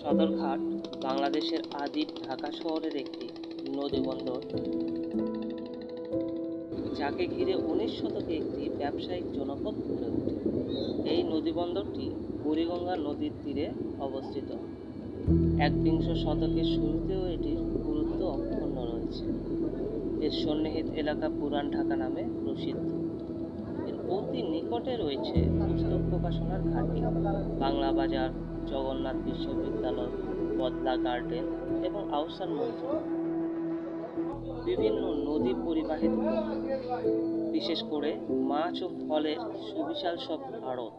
সদরঘাট বাংলাদেশের আদি ঢাকা শহরের একটি নদীবন্দর যাকে ঘিরে উনিশ শতকে একটি ব্যবসায়িক জনপদ গড়ে ওঠে। এই নদীবন্দরটি বুড়িগঙ্গা নদীর তীরে অবস্থিত। একবিংশ শতকের শুরুতেও এটির গুরুত্ব অক্ষুণ্ণ রয়েছে। এর সন্নিহিত এলাকা পুরান ঢাকা নামে প্রসিদ্ধ। অতি নিকটে রয়েছে পুস্তক প্রকাশনার ঘাঁটি বাংলা বাজার, জগন্নাথ বিশ্ববিদ্যালয়, পদ্মা গার্ডেন এবং আহসান মন্দির। বিভিন্ন নদী পরিবাহিত। বিশেষ করে মাছ ও ফলের সুবিশাল সব আড়ত।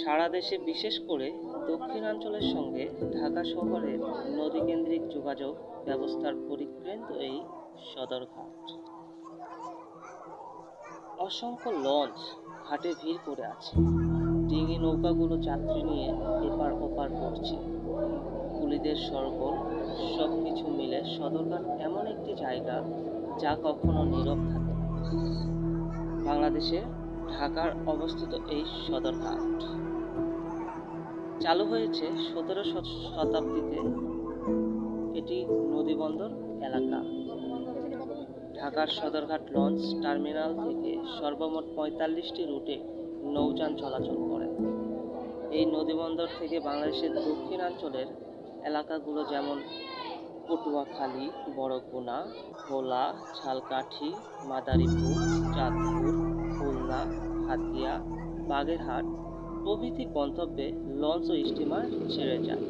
সারা দেশে বিশেষ করে দক্ষিণাঞ্চলের সঙ্গে ঢাকা শহরের নদীকেন্দ্রিক যোগাযোগ ব্যবস্থার পরিকেন্দ্র এই সদরঘাট। অসংখ্য লঞ্চ ঘাটে ভিড় করে আছে। ডিঙি নৌকাগুলো যাত্রী নিয়ে এপার ওপার করছে কুলিদের সরগোল সব কিছু মিলে সদরঘাট এমন একটি জায়গা যা কখনো নীরব থাকে। বাংলাদেশে ঢাকার অবস্থিত এই সদরঘাট চালু হয়েছে সতেরো শতাব্দীতে। এটি নদীবন্দর এলাকা। ঢাকার সদরঘাট লঞ্চ টার্মিনাল থেকে সর্বমোট পঁয়তাল্লিশটি রুটে নৌযান চলাচল করে। এই নদীবন্দর থেকে বাংলাদেশের দক্ষিণাঞ্চলের এলাকাগুলো যেমন পটুয়াখালী, বড়গুনা, ভোলা, ঝালকাঠি, মাদারীপুর, চাঁদপুর, খুলনা, হাতিয়া, বাগেরহাট প্রভৃতি গন্তব্যে লঞ্চ ও স্টিমার ছেড়ে যায়।